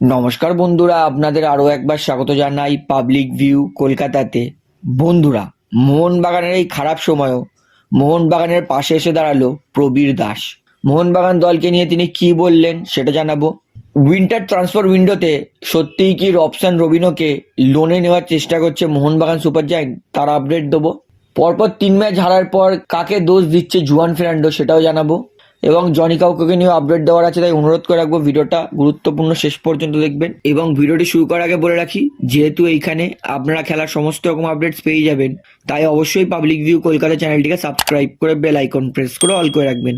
নমস্কার বন্ধুরা, আপনাদের আরও একবার স্বাগত জানাই পাবলিক ভিউ কলকাতাতে। বন্ধুরা, মোহনবাগানের এই খারাপ সময়ও মোহনবাগানের পাশে এসে দাঁড়াল প্রবীর দাস। মোহনবাগান দলকে নিয়ে তিনি কি বললেন সেটা জানাব। উইন্টার ট্রান্সফার উইন্ডোতে সত্যিই কি রবসান রবিনোকে লোনে নেওয়ার চেষ্টা করছে মোহনবাগান সুপার জায়েন্ট তার আপডেট দেবো। পরপর তিন ম্যাচ হারার পর কাকে দোষ দিচ্ছে জুয়ান ফেরান্ডো সেটাও জানাব। এবং জনি কাউকে নিয়ে আপডেট দেওয়ার আছে, তাই অনুরোধ করে রাখব ভিডিওটা গুরুত্বপূর্ণ শেষ পর্যন্ত দেখবেন। এবং ভিডিওটি শুরু করার আগে বলে রাখি, যেহেতু এইখানে আপনারা খেলার সমস্ত রকম আপডেটস পেয়ে যাবেন, তাই অবশ্যই পাবলিক ভিউ কলকাতা চ্যানেলটিকে সাবস্ক্রাইব করে বেল আইকন প্রেস করে অল করে রাখবেন।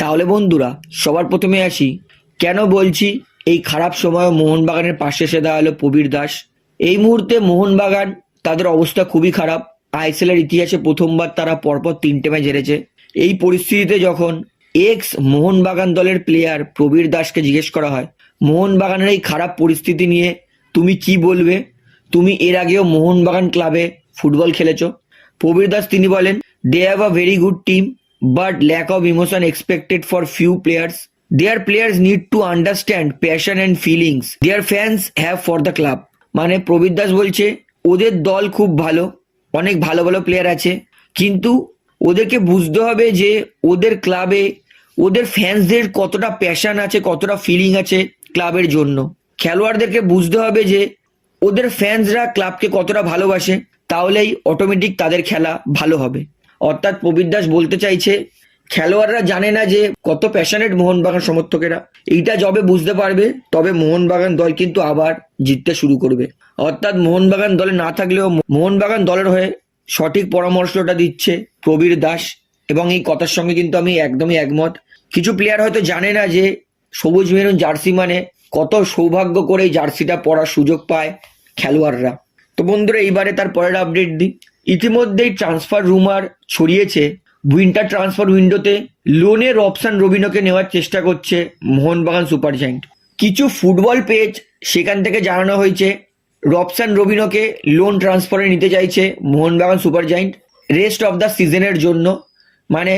তাহলে বন্ধুরা, সবার প্রথমে আসি, কেন বলছি এই খারাপ সময় মোহনবাগানের পাশে এসে দাঁড়াল প্রবীর দাস? এই মুহূর্তে মোহনবাগান তাদের অবস্থা খুবই খারাপ, আইএসএল এর ইতিহাসে প্রথমবার তারা পরপর তিনটে ম্যাচ হেরেছে এই পরিস্থিতিতে যখন এক্স মোহনবাগান দলের প্লেয়ার প্রবীর দাসকে জিজ্ঞেস করা হয়, মোহনবাগানের এই খারাপ পরিস্থিতি নিয়ে তুমি কি বলবে? তুমি এর আগেও মোহনবাগান ক্লাবে ফুটবল খেলেছ। প্রবীর দাস তিনি বলেন they have a very good team but lack of emotion expected for few players there players need to understand passion and feelings their fans have for the club মানে প্রবীর দাস বলছে, ওদের দল খুব ভালো, অনেক ভালো ভালো প্লেয়ার আছে, কিন্তু ওদেরকে বুঝতে হবে যে ওদের ক্লাবে ওদের ফ্যান্সদের কতটা প্যাশন আছে, কতটা ফিলিং আছে ক্লাবের জন্য। খেলোয়াড়দেরকে বুঝতে হবে যে ওদের ফ্যান্সরা ক্লাবকে কতটা ভালোবাসে, তাহলেই অটোমেটিক তাদের খেলা ভালো হবে। অর্থাৎ প্রবীর দাস বলতে চাইছে, খেলোয়াড়রা জানে না যে কত প্যাশনেট মোহনবাগান সমর্থকেরা। এইটা যবে বুঝতে পারবে, তবে মোহনবাগান দল কিন্তু আবার জিততে শুরু করবে। অর্থাৎ মোহনবাগান দলে না থাকলেও মোহনবাগান দলের হয়ে সঠিক পরামর্শটা দিচ্ছে প্রবীর দাস এবং এই কথার সঙ্গে কিন্তু আমি একদমই একমত। কিছু প্লেয়ার হয়তো জানে না যে সবুজ মেরুন জার্সি মানে কত সৌভাগ্য করে এই জার্সিটা পরার সুযোগ পায় খেলোয়াড়রা। তো বন্ধুরা, এইবারে তার পরের আপডেট দিই। ইতিমধ্যেই ট্রান্সফার রুমার ছড়িয়েছে। উইন্টার ট্রান্সফার উইন্ডোতে লোনের অপশন রবিনোকে নেওয়ার চেষ্টা করছে মোহনবাগান সুপার জায়েন্ট কিছু ফুটবল পেজ সেখান থেকে জানানো হয়েছে রবসান রবিনোকে লোন ট্রান্সফারে নিতে চাইছে Mohun Bagan super giant rest of the সিজনের জন্য মানে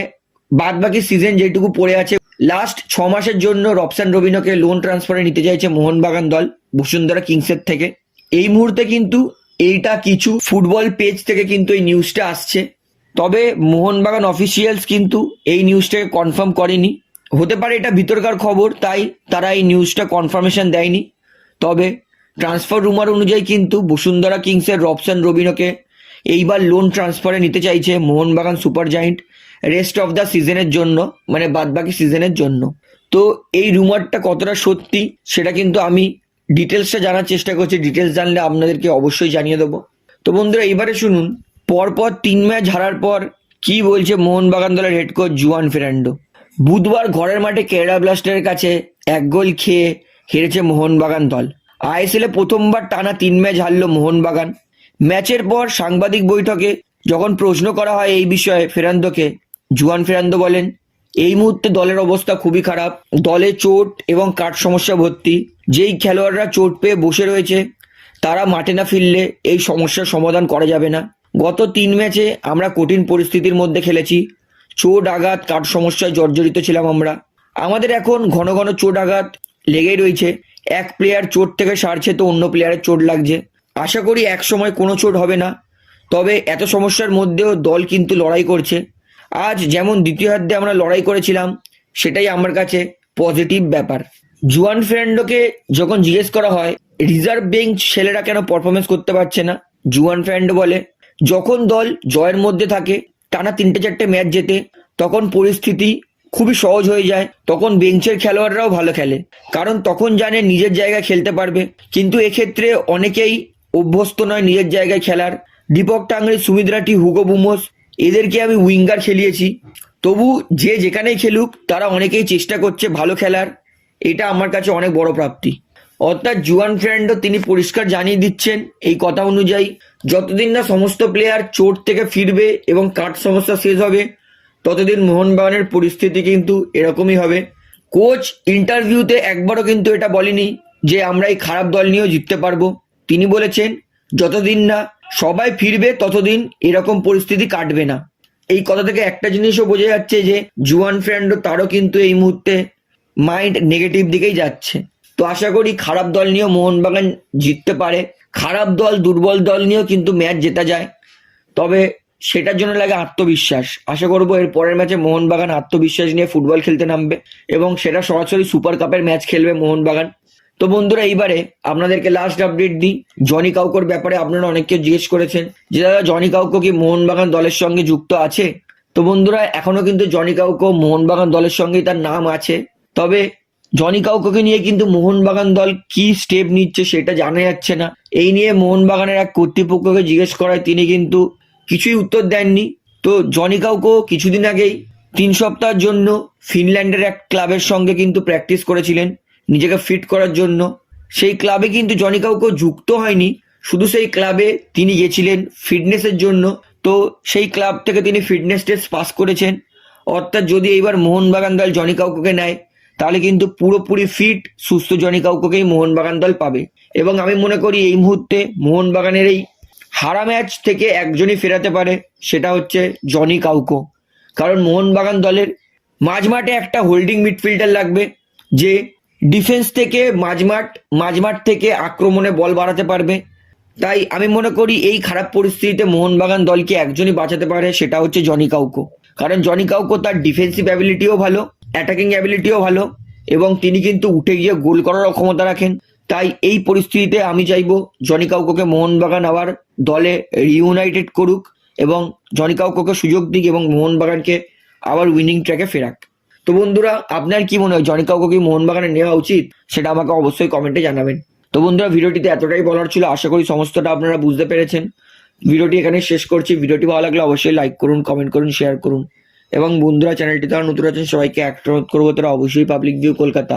বাদ বাকি সিজন যেটুকু পড়ে আছে লাস্ট ছ মাসের জন্য রবসান রবিনোকে লোন ট্রান্সফারে নিতে চাইছে মোহনবাগান দল বসুন্ধরা কিংসের থেকে। এই মুহূর্তে কিন্তু এইটা কিছু ফুটবল পেজ থেকে কিন্তু এই নিউজটা আসছে। তবে মোহনবাগান অফিসিয়ালস কিন্তু এই নিউজটাকে কনফার্ম করেনি। হতে পারে এটা ভিতরকার খবর, তাই তারা এই নিউজটা কনফার্মেশন দেয়নি। তবে ট্রান্সফার রুমার অনুযায়ী কিন্তু বসুন্ধরা কিংসের রবসান রবিনোকে এইবার লোন ট্রান্সফারে নিতে চাইছে Mohun Bagan super giant rest of the সিজনের জন্য মানে বাদবাকি সিজনের জন্য। তো এই রুমারটা কতটা সত্যি সেটা কিন্তু আমি ডিটেলসটা জানার চেষ্টা করছি। ডিটেলস জানলে আপনাদেরকে অবশ্যই জানিয়ে দেবো। তো বন্ধুরা এইবারে শুনুন, পরপর তিন ম্যাচ হারার পর কি বলছে মোহনবাগান দলের হেড কোচ জুয়ান ফেরান্ডো? বুধবার ঘরের মাঠে কেরালা ব্লাস্টারের কাছে এক গোল খেয়ে হেরেছে মোহনবাগান দল। আইএসএলে প্রথমবার টানা তিন ম্যাচ হারল মোহনবাগান। ম্যাচের পর সাংবাদিক বৈঠকে যখন প্রশ্ন করা হয় এই বিষয়ে, ফেরান্দোকে, জুয়ান ফেরান্দো বলেন, এই মুহূর্তে দলের অবস্থা খুবই খারাপ। দলে চোট এবং কাঠ সমস্যা ভর্তি। যেই খেলোয়াড়রা চোট পেয়ে বসে রয়েছে, তারা মাঠে না ফিরলে এই সমস্যার সমাধান করা যাবে না। গত তিন ম্যাচে আমরা কঠিন পরিস্থিতির মধ্যে খেলেছি। চোট আঘাত, কাঠ সমস্যায় জর্জরিত ছিলাম আমরা। আমাদের এখন ঘন ঘন চোট আঘাত লেগেই রয়েছে। এক প্লেয়ার চোট থেকে সারছে তো অন্য প্লেয়ারের চোট লাগছে। আশা করি এক সময় কোনো চোট হবে না। তবে এত সমস্যার মধ্যেও দল কিন্তু লড়াই করছে। আজ যেমন দ্বিতীয়ার্ধে আমরা লড়াই করেছিলাম, সেটাই আমার কাছে পজিটিভ ব্যাপার। জুয়ান ফ্রেন্ডোকে যখন জিজ্ঞেস করা হয় রিজার্ভ বেঞ্চ ছেলেরা কেন পারফরমেন্স করতে পারছে না? জুয়ান ফ্রেন্ডো বলে, যখন দল জয়ের মধ্যে থাকে, টানা তিনটে চারটে ম্যাচ জেতে, তখন পরিস্থিতি খুবই সহজ হয়ে যায়। তখন বেঞ্চের খেলোয়াড়রাও ভালো খেলে। কারণ তখন জানে নিজের জায়গায় খেলতে পারবে। কিন্তু এক্ষেত্রে অনেকেই অভ্যস্ত নয় নিজের জায়গায় খেলার। দীপক টাংরি সুমিদ্রাটি হুগো বুমোস, এদেরকে আমি উইঙ্গার খেলিয়েছি। তবু যে যেখানেই খেলুক, তারা অনেকেই চেষ্টা করছে ভালো খেলার। এটা আমার কাছে অনেক বড় প্রাপ্তি। অর্থাৎ জুয়ান ফ্রেন্ডও তিনি পরিষ্কার জানিয়ে দিচ্ছেন এই কথা অনুযায়ী, যতদিন না সমস্ত প্লেয়ার চোট থেকে ফিরবে এবং কাঠ সমস্যা শেষ হবে ততদিন মোহনবাগানের পরিস্থিতি কিন্তু এরকমই হবে। কোচ ইন্টারভিউতে একবারও কিন্তু এটা বলেনি যে আমরা এই খারাপ দল নিয়েও জিততে পারব। তিনি বলেছেন, যতদিন না সবাই ফিরবে, ততদিন এরকম পরিস্থিতি কাটবে না। এই কথা থেকে একটা জিনিসও বোঝা যাচ্ছে যে জুয়ান ফ্রেন্ড তারও কিন্তু এই মুহূর্তে মাইন্ড নেগেটিভ দিকেই যাচ্ছে। তো আশা করি খারাপ দল নিয়েও মোহনবাগান জিততে পারে। খারাপ দল, দুর্বল দল নিয়েও কিন্তু ম্যাচ জেতা যায়। তবে সেটার জন্য লাগে আত্মবিশ্বাস। আশা করব এর পরের ম্যাচে মোহনবাগান আত্মবিশ্বাস নিয়ে ফুটবল খেলতে নামবে এবং সেটা সরাসরি সুপার কাপের ম্যাচ খেলবে মোহনবাগান। তো বন্ধুরা, এইবারে আপনাদেরকে লাস্ট আপডেট দিই। জনি কাউকোর ব্যাপারে আপনারা অনেককে জিজ্ঞেস করেছেন যে, দাদা, জনি কাউকো কি মোহনবাগান দলের সঙ্গে যুক্ত আছে? তো বন্ধুরা, এখনও কিন্তু জনি কাউকো মোহনবাগান দলের সঙ্গেই তার নাম আছে। তবে জনি কাউকোকে নিয়ে কিন্তু মোহনবাগান দল কি স্টেপ নিচ্ছে সেটা জানা যাচ্ছে না। এই নিয়ে মোহনবাগানের এক কর্তৃপক্ষকে জিজ্ঞেস করায় তিনি কিন্তু কিছুই উত্তর দেননি। তো জনি কাউকো কিছুদিন আগেই তিন সপ্তাহের জন্য ফিনল্যান্ডের এক ক্লাবের সঙ্গে কিন্তু প্র্যাকটিস করেছিলেন, নিজেকে ফিট করার জন্য। সেই ক্লাবে কিন্তু জনি কাউকো যুক্ত হয়নি, শুধু সেই ক্লাবে তিনি গেছিলেন ফিটনেসের জন্য। তো সেই ক্লাব থেকে তিনি ফিটনেস টেস্ট পাস করেছেন। অর্থাৎ যদি এইবার মোহনবাগান দল জনি কাউকোকে নেয়, তাহলে কিন্তু পুরোপুরি ফিট সুস্থ জনি কাউকোকেই মোহনবাগান দল পাবে। এবং আমি মনে করি এই মুহূর্তে মোহনবাগানের এই হারা ম্যাচ থেকে একজনই ফেরাতে পারে, সেটা হচ্ছে জনি কাউকো। কারণ মোহনবাগান দলের মাঝমাঠে একটা হোল্ডিং মিডফিল্ডার লাগবে, যে ডিফেন্স থেকে মাঝমাঠ মাঝমাঠ থেকে আক্রমণে বল বাড়াতে পারবে। তাই আমি মনে করি এই খারাপ পরিস্থিতিতে মোহনবাগান দলকে একজনই বাঁচাতে পারে, সেটা হচ্ছে জনি কাউকো। কারণ জনি কাউকো তার ডিফেন্সিভ অ্যাবিলিটিও ভালো অ্যাটাকিং অ্যাবিলিটিও ভালো, এবং তিনি কিন্তু উঠে গিয়ে গোল করারও ক্ষমতা রাখেন। তাই এই পরিস্থিতিতে আমি চাইব জনি কাউকোকে মোহনবাগান আবার দলে রিউনাইটেড করুক এবং জনি কাউকোকে সুযোগ দিক এবং মোহনবাগানকে আবার উইনিং ট্র্যাকে ফেরাক। তো বন্ধুরা, আপনার কি মনে হয়, জনি কাউকে কি মোহনবাগানে নেওয়া উচিত? সেটা আমাকে অবশ্যই কমেন্টে জানাবেন। তো বন্ধুরা, ভিডিওটিতে এতটাই বলার ছিল, আশা করি সমস্তটা আপনারা বুঝতে পেরেছেন। ভিডিওটি এখানে শেষ করছি। ভিডিওটি ভালো লাগলে অবশ্যই লাইক করুন কমেন্ট করুন শেয়ার করুন। এবং বন্ধুরা চ্যানেলটি তারা নতুন আছেন, সবাইকে একটা অনুরোধ করব, তারা অবশ্যই পাবলিক ভিউ কলকাতা।